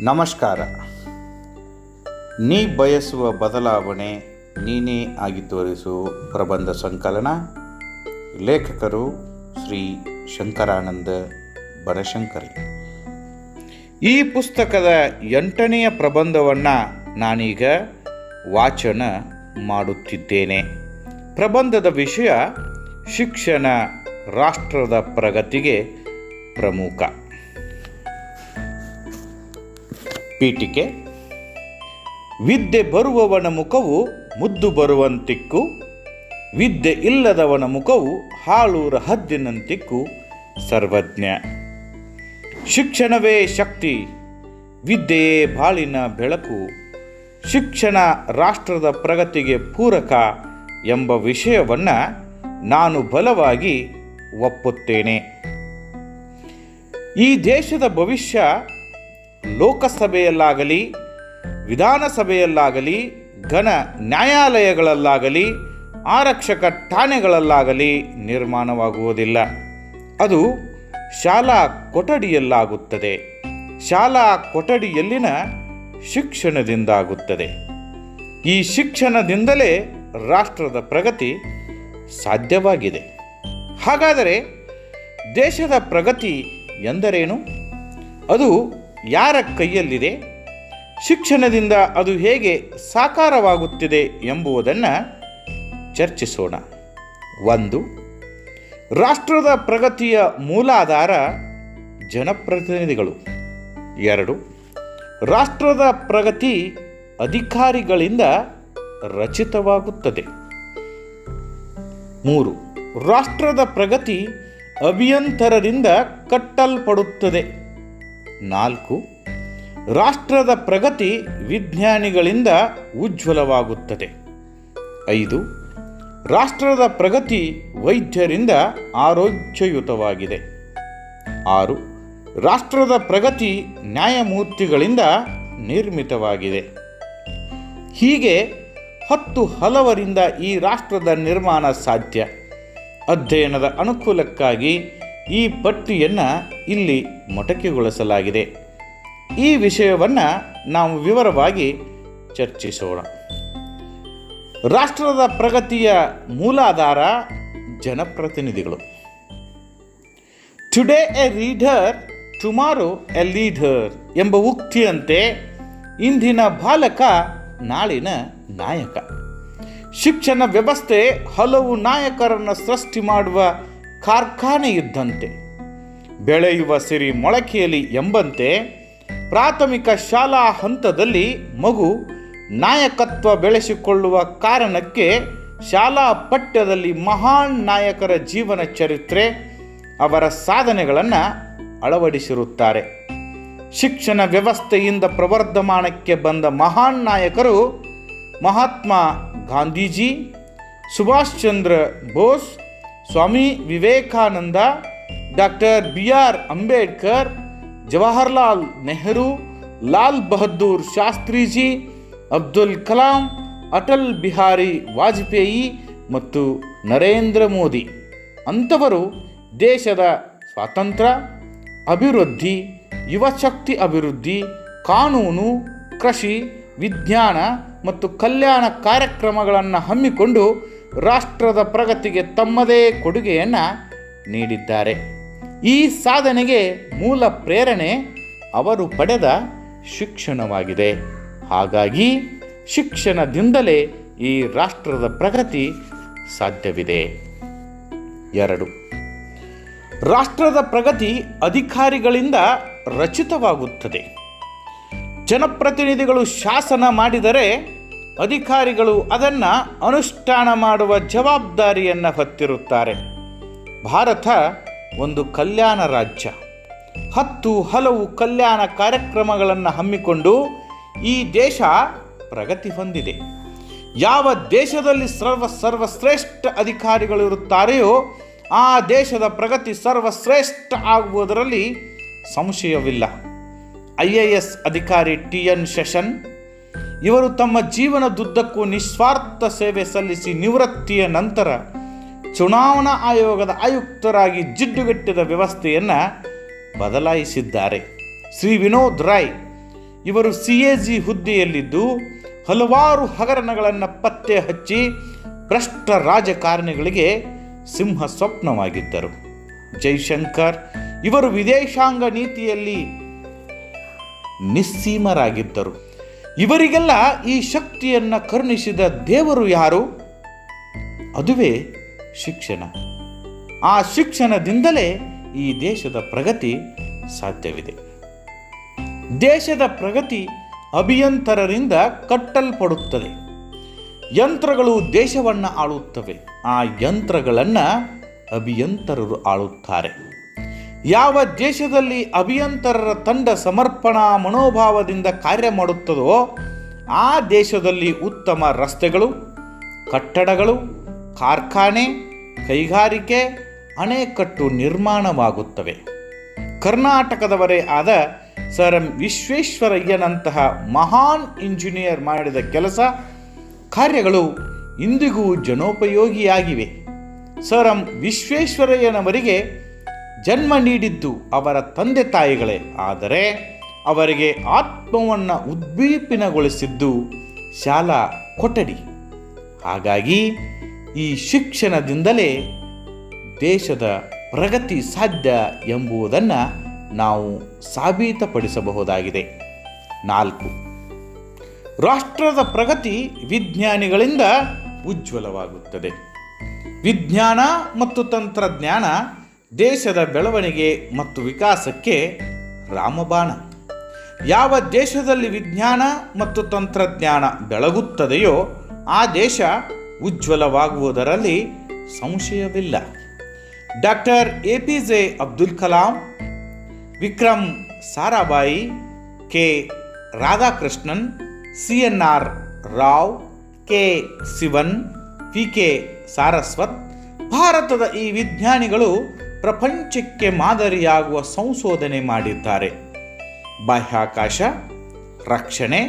ನಮಸ್ಕಾರ. ನೀ ಬಯಸುವ ಬದಲಾವಣೆ ನೀನೇ ಆಗಿ ತೋರಿಸು ಪ್ರಬಂಧ ಸಂಕಲನ. ಲೇಖಕರು ಶ್ರೀ ಶಂಕರಾನಂದ ಬನಶಂಕರಿ ಈ ಪುಸ್ತಕದ ಎಂಟನೆಯ ಪ್ರಬಂಧವನ್ನು ನಾನೀಗ ವಾಚನ ಮಾಡುತ್ತಿದ್ದೇನೆ. ಪ್ರಬಂಧದ ವಿಷಯ ಶಿಕ್ಷಣ ರಾಷ್ಟ್ರದ ಪ್ರಗತಿಗೆ ಪ್ರಮುಖ. ಪೀಠಿಕೆ. ವಿದ್ಯೆ ಬರುವವನ ಮುಖವು ಮುದ್ದು ಬರುವಂತಿಕ್ಕು. ವಿದ್ಯೆ ಇಲ್ಲದವನ ಮುಖವು ಹಾಳೂರ ಹದ್ದಿನಂತಿಕ್ಕು. ಸರ್ವಜ್ಞ. ಶಿಕ್ಷಣವೇ ಶಕ್ತಿ. ವಿದ್ಯೆಯೇ ಬಾಳಿನ ಬೆಳಕು. ಶಿಕ್ಷಣ ರಾಷ್ಟ್ರದ ಪ್ರಗತಿಗೆ ಪೂರಕ ಎಂಬ ವಿಷಯವನ್ನು ನಾನು ಬಲವಾಗಿ ಒಪ್ಪುತ್ತೇನೆ. ಈ ದೇಶದ ಭವಿಷ್ಯ ಲೋಕಸಭೆಯಲ್ಲಾಗಲಿ, ವಿಧಾನಸಭೆಯಲ್ಲಾಗಲಿ, ಘನ ನ್ಯಾಯಾಲಯಗಳಲ್ಲಾಗಲಿ, ಆರಕ್ಷಕ ಠಾಣೆಗಳಲ್ಲಾಗಲಿ ನಿರ್ಮಾಣವಾಗುವುದಿಲ್ಲ. ಅದು ಶಾಲಾ ಕೊಠಡಿಯಲ್ಲಾಗುತ್ತದೆ. ಶಾಲಾ ಕೊಠಡಿಯಲ್ಲಿನ ಶಿಕ್ಷಣದಿಂದಾಗುತ್ತದೆ. ಈ ಶಿಕ್ಷಣದಿಂದಲೇ ರಾಷ್ಟ್ರದ ಪ್ರಗತಿ ಸಾಧ್ಯವಾಗಿದೆ. ಹಾಗಾದರೆ ದೇಶದ ಪ್ರಗತಿ ಎಂದರೇನು? ಅದು ಯಾರ ಕೈಯಲ್ಲಿದೆ? ಶಿಕ್ಷಣದಿಂದ ಅದು ಹೇಗೆ ಸಾಕಾರವಾಗುತ್ತಿದೆ ಎಂಬುದನ್ನು ಚರ್ಚಿಸೋಣ. ಒಂದು, ರಾಷ್ಟ್ರದ ಪ್ರಗತಿಯ ಮೂಲಾಧಾರ ಜನಪ್ರತಿನಿಧಿಗಳು. ಎರಡು, ರಾಷ್ಟ್ರದ ಪ್ರಗತಿ ಅಧಿಕಾರಿಗಳಿಂದ ರಚಿತವಾಗುತ್ತದೆ. ಮೂರು, ರಾಷ್ಟ್ರದ ಪ್ರಗತಿ ಅಭಿಯಂತರರಿಂದ ಕಟ್ಟಲ್ಪಡುತ್ತದೆ. ನಾಲ್ಕು, ರಾಷ್ಟ್ರದ ಪ್ರಗತಿ ವಿಜ್ಞಾನಿಗಳಿಂದ ಉಜ್ವಲವಾಗುತ್ತದೆ. ಐದು, ರಾಷ್ಟ್ರದ ಪ್ರಗತಿ ವೈದ್ಯರಿಂದ ಆರೋಗ್ಯಯುತವಾಗಿದೆ. ಆರು, ರಾಷ್ಟ್ರದ ಪ್ರಗತಿ ನ್ಯಾಯಮೂರ್ತಿಗಳಿಂದ ನಿರ್ಮಿತವಾಗಿದೆ. ಹೀಗೆ ಹತ್ತು ಹಲವರಿಂದ ಈ ರಾಷ್ಟ್ರದ ನಿರ್ಮಾಣ ಸಾಧ್ಯ. ಅಧ್ಯಯನದ ಅನುಕೂಲಕ್ಕಾಗಿ ಈ ಪಟ್ಟಿಯನ್ನು ಇಲ್ಲಿ ಮೊಟಕೆಗೊಳಿಸಲಾಗಿದೆ. ಈ ವಿಷಯವನ್ನು ನಾವು ವಿವರವಾಗಿ ಚರ್ಚಿಸೋಣ. ರಾಷ್ಟ್ರದ ಪ್ರಗತಿಯ ಮೂಲಾಧಾರ ಜನಪ್ರತಿನಿಧಿಗಳು. Today a reader tomorrow a leader ಎಂಬ ಉಕ್ತಿಯಂತೆ ಇಂದಿನ ಬಾಲಕ, ನಾಳಿನ ನಾಯಕ. ಶಿಕ್ಷಣ ವ್ಯವಸ್ಥೆ ಹಲವು ನಾಯಕರನ್ನು ಸೃಷ್ಟಿ ಮಾಡುವ ಕಾರ್ಖಾನೆ ಇದ್ದಂತೆ. ಬೆಳೆಯುವ ಸಿರಿ ಮೊಳಕೆಯಲ್ಲಿ ಎಂಬಂತೆ ಪ್ರಾಥಮಿಕ ಶಾಲಾ ಹಂತದಲ್ಲಿ ಮಗು ನಾಯಕತ್ವ ಬೆಳೆಸಿಕೊಳ್ಳುವ ಕಾರಣಕ್ಕೆ ಶಾಲಾ ಪಠ್ಯದಲ್ಲಿ ಮಹಾನ್ ನಾಯಕರ ಜೀವನ ಚರಿತ್ರೆ ಅವರ ಸಾಧನೆಗಳನ್ನು ಅಳವಡಿಸಿರುತ್ತಾರೆ. ಶಿಕ್ಷಣ ವ್ಯವಸ್ಥೆಯಿಂದ ಪ್ರವರ್ಧಮಾನಕ್ಕೆ ಬಂದ ಮಹಾನ್ ನಾಯಕರು Mahatma Gandhiji Subhash Chandra Bose, Swami Vivekananda doctor B R Ambedkar, Jawaharlal Nehru, Lal Bahadur Shastriji, Abdul Kalam, Atal Bihari Vajpayee ಮತ್ತು ನರೇಂದ್ರ ಮೋದಿ. ಅಂಥವರು ದೇಶದ ಸ್ವಾತಂತ್ರ್ಯ ಅಭಿವೃದ್ಧಿ, ಯುವಶಕ್ತಿ ಅಭಿವೃದ್ಧಿ, ಕಾನೂನು, ಕೃಷಿ, ವಿಜ್ಞಾನ ಮತ್ತು ಕಲ್ಯಾಣ ಕಾರ್ಯಕ್ರಮಗಳನ್ನು ಹಮ್ಮಿಕೊಂಡು ರಾಷ್ಟ್ರದ ಪ್ರಗತಿಗೆ ತಮ್ಮದೇ ಕೊಡುಗೆಯನ್ನು ನೀಡಿದ್ದಾರೆ. ಈ ಸಾಧನೆಗೆ ಮೂಲ ಪ್ರೇರಣೆ ಅವರು ಪಡೆದ ಶಿಕ್ಷಣವಾಗಿದೆ. ಹಾಗಾಗಿ ಶಿಕ್ಷಣದಿಂದಲೇ ಈ ರಾಷ್ಟ್ರದ ಪ್ರಗತಿ ಸಾಧ್ಯವಿದೆ. ಎರಡು. ರಾಷ್ಟ್ರದ ಪ್ರಗತಿ ಅಧಿಕಾರಿಗಳಿಂದ ರಚಿತವಾಗುತ್ತದೆ. ಜನಪ್ರತಿನಿಧಿಗಳು ಶಾಸನ ಮಾಡಿದರೆ ಅಧಿಕಾರಿಗಳು ಅದನ್ನು ಅನುಷ್ಠಾನ ಮಾಡುವ ಜವಾಬ್ದಾರಿಯನ್ನು ಹೊತ್ತಿರುತ್ತಾರೆ. ಭಾರತ ಒಂದು ಕಲ್ಯಾಣ ರಾಜ್ಯ. ಹತ್ತು ಹಲವು ಕಲ್ಯಾಣ ಕಾರ್ಯಕ್ರಮಗಳನ್ನು ಹಮ್ಮಿಕೊಂಡು ಈ ದೇಶ ಪ್ರಗತಿ ಹೊಂದಿದೆ. ಯಾವ ದೇಶದಲ್ಲಿ ಸರ್ವ ಸರ್ವಶ್ರೇಷ್ಠ ಅಧಿಕಾರಿಗಳು ಇರುತ್ತಾರೆಯೋ ಆ ದೇಶದ ಪ್ರಗತಿ ಸರ್ವಶ್ರೇಷ್ಠ ಆಗುವುದರಲ್ಲಿ ಸಂಶಯವಿಲ್ಲ. ಐ ಎ ಎಸ್ ಅಧಿಕಾರಿ ಟಿ ಎನ್ ಶೆಷನ್ ಇವರು ತಮ್ಮ ಜೀವನದುದ್ದಕ್ಕೂ ನಿಸ್ವಾರ್ಥ ಸೇವೆ ಸಲ್ಲಿಸಿ ನಿವೃತ್ತಿಯ ನಂತರ ಚುನಾವಣಾ ಆಯೋಗದ ಆಯುಕ್ತರಾಗಿ ಜಿಡ್ಡುಗಟ್ಟಿದ ವ್ಯವಸ್ಥೆಯನ್ನು ಬದಲಾಯಿಸಿದ್ದಾರೆ. ಶ್ರೀ ವಿನೋದ್ ರಾಯ್ ಇವರು ಸಿ ಎ ಜಿ ಹುದ್ದೆಯಲ್ಲಿದ್ದು ಹಲವಾರು ಹಗರಣಗಳನ್ನು ಪತ್ತೆ ಹಚ್ಚಿ ಭ್ರಷ್ಟ ರಾಜಕಾರಣಿಗಳಿಗೆ ಸಿಂಹ ಸ್ವಪ್ನವಾಗಿದ್ದರು. ಜೈಶಂಕರ್ ಇವರು ವಿದೇಶಾಂಗ ನೀತಿಯಲ್ಲಿ ನಿಸ್ಸೀಮರಾಗಿದ್ದರು. ಇವರಿಗೆಲ್ಲ ಈ ಶಕ್ತಿಯನ್ನು ಕರುಣಿಸಿದ ದೇವರು ಯಾರು? ಅದುವೇ ಶಿಕ್ಷಣ. ಆ ಶಿಕ್ಷಣದಿಂದಲೇ ಈ ದೇಶದ ಪ್ರಗತಿ ಸಾಧ್ಯವಿದೆ. ದೇಶದ ಪ್ರಗತಿ ಅಭಿಯಂತರರಿಂದ ಕಟ್ಟಲ್ಪಡುತ್ತದೆ. ಯಂತ್ರಗಳು ದೇಶವನ್ನು ಆಳುತ್ತವೆ. ಆ ಯಂತ್ರಗಳನ್ನು ಅಭಿಯಂತರರು ಆಳುತ್ತಾರೆ. ಯಾವ ದೇಶದಲ್ಲಿ ಅಭಿಯಂತರರ ತಂಡ ಸಮರ್ಪಣಾ ಮನೋಭಾವದಿಂದ ಕಾರ್ಯ ಮಾಡುತ್ತದೋ, ಆ ದೇಶದಲ್ಲಿ ಉತ್ತಮ ರಸ್ತೆಗಳು, ಕಟ್ಟಡಗಳು, ಕಾರ್ಖಾನೆ ಕೈಗಾರಿಕೆ ಅಣೆಕಟ್ಟು ನಿರ್ಮಾಣವಾಗುತ್ತವೆ. ಕರ್ನಾಟಕದವರೇ ಆದ ಸರ್ ಎಂ ವಿಶ್ವೇಶ್ವರಯ್ಯನಂತಹ ಮಹಾನ್ ಇಂಜಿನಿಯರ್ ಮಾಡಿದ ಕೆಲಸ, ಕಾರ್ಯಗಳು ಇಂದಿಗೂ ಜನೋಪಯೋಗಿಯಾಗಿವೆ. ಸರ್ ಎಂ ವಿಶ್ವೇಶ್ವರಯ್ಯನವರಿಗೆ ಜನ್ಮ ನೀಡಿದ್ದು ಅವರ ತಂದೆ ತಾಯಿಗಳೇ. ಆದರೆ ಅವರಿಗೆ ಆತ್ಮವನ್ನು ಉದ್ದೀಪನಗೊಳಿಸಿದ್ದು ಶಾಲಾ ಕೊಠಡಿ. ಹಾಗಾಗಿ ಈ ಶಿಕ್ಷಣದಿಂದಲೇ ದೇಶದ ಪ್ರಗತಿ ಸಾಧ್ಯ ಎಂಬುದನ್ನು ನಾವು ಸಾಬೀತಪಡಿಸಬಹುದಾಗಿದೆ. ನಾಲ್ಕು, ರಾಷ್ಟ್ರದ ಪ್ರಗತಿ ವಿಜ್ಞಾನಿಗಳಿಂದ ಉಜ್ವಲವಾಗುತ್ತದೆ. ವಿಜ್ಞಾನ ಮತ್ತು ತಂತ್ರಜ್ಞಾನ ದೇಶದ ಬೆಳವಣಿಗೆ ಮತ್ತು ವಿಕಾಸಕ್ಕೆ ರಾಮಬಾಣ. ಯಾವ ದೇಶದಲ್ಲಿ ವಿಜ್ಞಾನ ಮತ್ತು ತಂತ್ರಜ್ಞಾನ ಬೆಳಗುತ್ತದೆಯೋ ಆ ದೇಶ ಉಜ್ವಲವಾಗುವುದರಲ್ಲಿ ಸಂಶಯವಿಲ್ಲ. Doctor A P J Abdul Kalam Vikram Sarabhai K Radhakrishnan, C N R Rao, K Sivan P K Saraswat, ಭಾರತದ ಈ ವಿಜ್ಞಾನಿಗಳು ಪ್ರಪಂಚಕ್ಕೆ ಮಾದರಿಯಾಗುವ ಸಂಶೋಧನೆ ಮಾಡಿದ್ದಾರೆ. ಬಾಹ್ಯಾಕಾಶ, ರಕ್ಷಣೆ,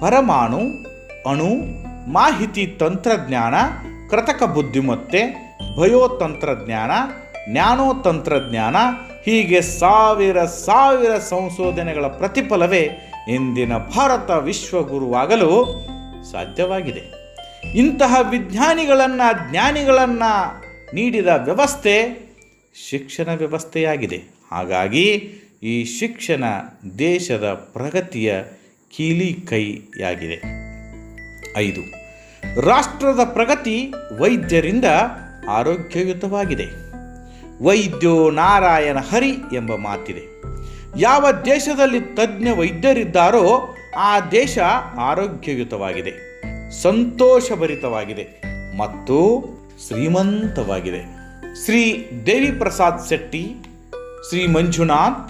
ಪರಮಾಣು, ಅಣು ಮಾಹಿತಿ ತಂತ್ರಜ್ಞಾನ, ಕೃತಕ ಬುದ್ಧಿಮತ್ತೆ, ಭಯೋತಂತ್ರಜ್ಞಾನ ಜ್ಞಾನೋ ತಂತ್ರಜ್ಞಾನ ಹೀಗೆ ಸಾವಿರ ಸಾವಿರ ಸಂಶೋಧನೆಗಳ ಪ್ರತಿಫಲವೇ ಇಂದಿನ ಭಾರತ ವಿಶ್ವಗುರುವಾಗಲು ಸಾಧ್ಯವಾಗಿದೆ. ಇಂತಹ ವಿಜ್ಞಾನಿಗಳನ್ನು, ಜ್ಞಾನಿಗಳನ್ನು ನೀಡಿದ ವ್ಯವಸ್ಥೆ ಶಿಕ್ಷಣ ವ್ಯವಸ್ಥೆಯಾಗಿದೆ. ಹಾಗಾಗಿ ಈ ಶಿಕ್ಷಣ ದೇಶದ ಪ್ರಗತಿಯ ಕೀಲಿ ಕೈಯಾಗಿದೆ ಐದು. ರಾಷ್ಟ್ರದ ಪ್ರಗತಿ ವೈದ್ಯರಿಂದ ಆರೋಗ್ಯಯುತವಾಗಿದೆ. ವೈದ್ಯೋ ನಾರಾಯಣ ಹರಿ ಎಂಬ ಮಾತಿದೆ. ಯಾವ ದೇಶದಲ್ಲಿ ತಜ್ಞ ವೈದ್ಯರಿದ್ದಾರೋ ಆ ದೇಶ ಆರೋಗ್ಯಯುತವಾಗಿದೆ, ಸಂತೋಷಭರಿತವಾಗಿದೆ ಮತ್ತು ಶ್ರೀಮಂತವಾಗಿದೆ. ಶ್ರೀ ದೇವಿ ಪ್ರಸಾದ್ ಶೆಟ್ಟಿ, ಶ್ರೀ ಮಂಜುನಾಥ್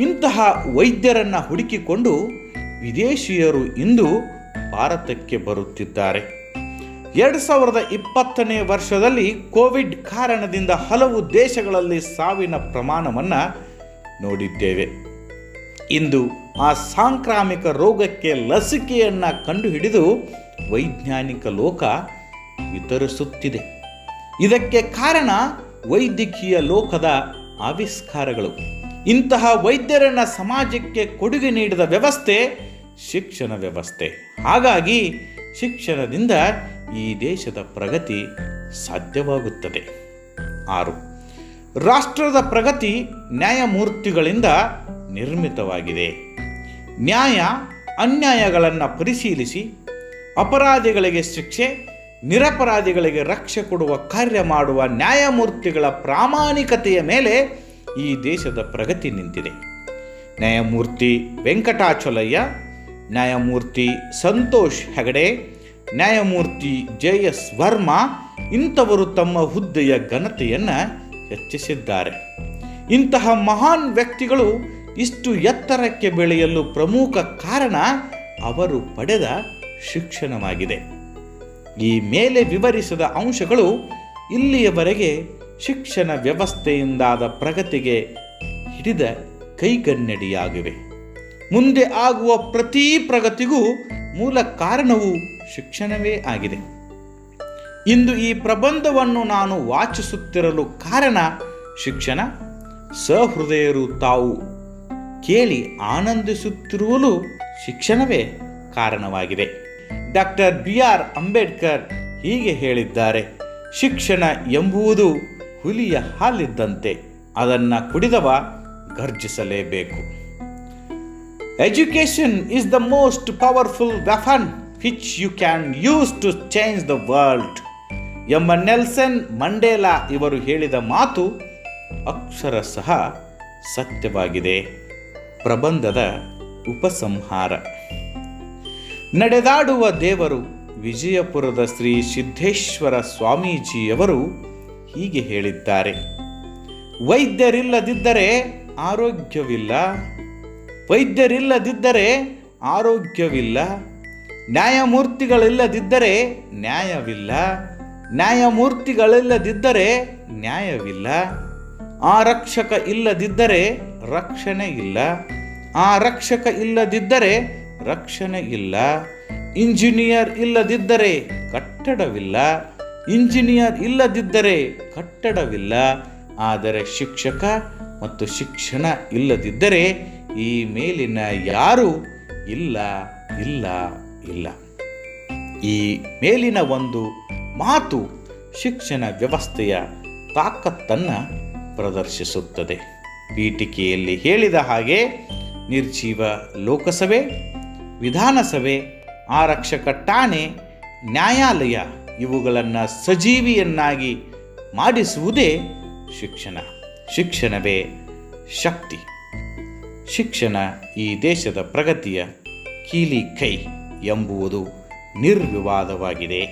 ಇಂತಹ ವೈದ್ಯರನ್ನು ಹುಡುಕಿಕೊಂಡು ವಿದೇಶಿಯರು ಇಂದು ಭಾರತಕ್ಕೆ ಬರುತ್ತಿದ್ದಾರೆ. ಎರಡು ಸಾವಿರದ ಇಪ್ಪತ್ತನೇ ವರ್ಷದಲ್ಲಿ ಕೋವಿಡ್ ಕಾರಣದಿಂದ ಹಲವು ದೇಶಗಳಲ್ಲಿ ಸಾವಿನ ಪ್ರಮಾಣವನ್ನು ನೋಡಿದ್ದೇವೆ. ಇಂದು ಆ ಸಾಂಕ್ರಾಮಿಕ ರೋಗಕ್ಕೆ ಲಸಿಕೆಯನ್ನು ಕಂಡುಹಿಡಿದು ವೈಜ್ಞಾನಿಕ ಲೋಕ ವಿತರಿಸುತ್ತಿದೆ. ಇದಕ್ಕೆ ಕಾರಣ ವೈದ್ಯಕೀಯ ಲೋಕದ ಆವಿಷ್ಕಾರಗಳು. ಇಂತಹ ವೈದ್ಯರನ್ನ ಸಮಾಜಕ್ಕೆ ಕೊಡುಗೆ ನೀಡಿದ ವ್ಯವಸ್ಥೆ ಶಿಕ್ಷಣ ವ್ಯವಸ್ಥೆ. ಹಾಗಾಗಿ ಶಿಕ್ಷಣದಿಂದ ಈ ದೇಶದ ಪ್ರಗತಿ ಸಾಧ್ಯವಾಗುತ್ತದೆ. ಆರು, ರಾಷ್ಟ್ರದ ಪ್ರಗತಿ ನ್ಯಾಯಮೂರ್ತಿಗಳಿಂದ ನಿರ್ಮಿತವಾಗಿದೆ. ನ್ಯಾಯ ಅನ್ಯಾಯಗಳನ್ನು ಪರಿಶೀಲಿಸಿ, ಅಪರಾಧಿಗಳಿಗೆ ಶಿಕ್ಷೆ, ನಿರಪರಾಧಿಗಳಿಗೆ ರಕ್ಷೆ ಕೊಡುವ ಕಾರ್ಯ ಮಾಡುವ ನ್ಯಾಯಮೂರ್ತಿಗಳ ಪ್ರಾಮಾಣಿಕತೆಯ ಮೇಲೆ ಈ ದೇಶದ ಪ್ರಗತಿ ನಿಂತಿದೆ. ನ್ಯಾಯಮೂರ್ತಿ ವೆಂಕಟಾಚಲಯ್ಯ, ನ್ಯಾಯಮೂರ್ತಿ ಸಂತೋಷ್ ಹೆಗಡೆ ನ್ಯಾಯಮೂರ್ತಿ ಜೆ ಎಸ್ ವರ್ಮಾ ಇಂಥವರು ತಮ್ಮ ಹುದ್ದೆಯ ಘನತೆಯನ್ನು ಹೆಚ್ಚಿಸಿದ್ದಾರೆ. ಇಂತಹ ಮಹಾನ್ ವ್ಯಕ್ತಿಗಳು ಇಷ್ಟು ಎತ್ತರಕ್ಕೆ ಬೆಳೆಯಲು ಪ್ರಮುಖ ಕಾರಣ ಅವರು ಪಡೆದ ಶಿಕ್ಷಣವಾಗಿದೆ. ಈ ಮೇಲೆ ವಿವರಿಸಿದ ಅಂಶಗಳು ಇಲ್ಲಿಯವರೆಗೆ ಶಿಕ್ಷಣ ವ್ಯವಸ್ಥೆಯಿಂದಾದ ಪ್ರಗತಿಗೆ ಹಿಡಿದ ಕೈಗನ್ನಡಿಯಾಗಿವೆ. ಮುಂದೆ ಆಗುವ ಪ್ರತಿ ಪ್ರಗತಿಗೂ ಮೂಲ ಕಾರಣವು ಶಿಕ್ಷಣವೇ ಆಗಿದೆ. ಇಂದು ಈ ಪ್ರಬಂಧವನ್ನು ನಾನು ವಾಚಿಸುತ್ತಿರಲು ಕಾರಣ ಶಿಕ್ಷಣ. ಸಹೃದಯರು ತಾವು ಕೇಳಿ ಆನಂದಿಸುತ್ತಿರುವಲು ಶಿಕ್ಷಣವೇ ಕಾರಣವಾಗಿದೆ. ಡಾಕ್ಟರ್ ಬಿ ಆರ್ ಅಂಬೇಡ್ಕರ್ ಹೀಗೆ ಹೇಳಿದ್ದಾರೆ, ಶಿಕ್ಷಣ ಎಂಬುವುದು ಹುಲಿಯ ಹಾಲಿದ್ದಂತೆ, ಅದನ್ನು ಕುಡಿದವ ಗರ್ಜಿಸಲೇಬೇಕು. Education is the most powerful weapon which you can use to change the world ಎಂಬ ನೆಲ್ಸನ್ ಮಂಡೇಲಾ ಇವರು ಹೇಳಿದ ಮಾತು ಅಕ್ಷರಶಃ ಸತ್ಯವಾಗಿದೆ. ಪ್ರಬಂಧದ ಉಪಸಂಹಾರ. ನಡೆದಾಡುವ ದೇವರು ವಿಜಯಪುರದ ಶ್ರೀ ಸಿದ್ದೇಶ್ವರ ಸ್ವಾಮೀಜಿಯವರು ಹೀಗೆ ಹೇಳಿದ್ದಾರೆ. ವೈದ್ಯರಿಲ್ಲದಿದ್ದರೆ ಆರೋಗ್ಯವಿಲ್ಲ ವೈದ್ಯರಿಲ್ಲದಿದ್ದರೆ ಆರೋಗ್ಯವಿಲ್ಲ, ನ್ಯಾಯಮೂರ್ತಿಗಳಿಲ್ಲದಿದ್ದರೆ ನ್ಯಾಯವಿಲ್ಲ ನ್ಯಾಯಮೂರ್ತಿಗಳಿಲ್ಲದಿದ್ದರೆ ನ್ಯಾಯವಿಲ್ಲ ಆರಕ್ಷಕ ಇಲ್ಲದಿದ್ದರೆ ರಕ್ಷಣೆ ಇಲ್ಲ ಆರಕ್ಷಕ ಇಲ್ಲದಿದ್ದರೆ ರಕ್ಷಣೆ ಇಲ್ಲ, ಇಂಜಿನಿಯರ್ ಇಲ್ಲದಿದ್ದರೆ ಕಟ್ಟಡವಿಲ್ಲ, ಇಂಜಿನಿಯರ್ ಇಲ್ಲದಿದ್ದರೆ ಕಟ್ಟಡವಿಲ್ಲ, ಆದರೆ ಶಿಕ್ಷಕ ಮತ್ತು ಶಿಕ್ಷಣ ಇಲ್ಲದಿದ್ದರೆ ಈ ಮೇಲಿನ ಯಾರೂ ಇಲ್ಲ ಇಲ್ಲ ಇಲ್ಲ. ಈ ಮೇಲಿನ ಒಂದು ಮಾತು ಶಿಕ್ಷಣ ವ್ಯವಸ್ಥೆಯ ತಾಕತ್ತನ್ನು ಪ್ರದರ್ಶಿಸುತ್ತದೆ. ಪೀಠಿಕೆಯಲ್ಲಿ ಹೇಳಿದ ಹಾಗೆ ನಿರ್ಜೀವ ಲೋಕಸಭೆ, ವಿಧಾನಸಭೆ, ಆರಕ್ಷಕ ಠಾಣೆ, ನ್ಯಾಯಾಲಯ ಇವುಗಳನ್ನು ಸಜೀವಿಯನ್ನಾಗಿ ಮಾಡಿಸುವುದೇ ಶಿಕ್ಷಣ. ಶಿಕ್ಷಣವೇ ಶಕ್ತಿ. ಶಿಕ್ಷಣ ಈ ದೇಶದ ಪ್ರಗತಿಯ ಕೀಲಿ ಕೈ ಎಂಬುವುದು ನಿರ್ವಿವಾದವಾಗಿದೆ.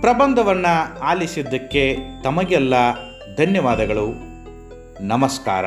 ಪ್ರಬಂಧವನ್ನು ಆಲಿಸಿದ್ದಕ್ಕೆ ತಮಗೆಲ್ಲ ಧನ್ಯವಾದಗಳು. ನಮಸ್ಕಾರ.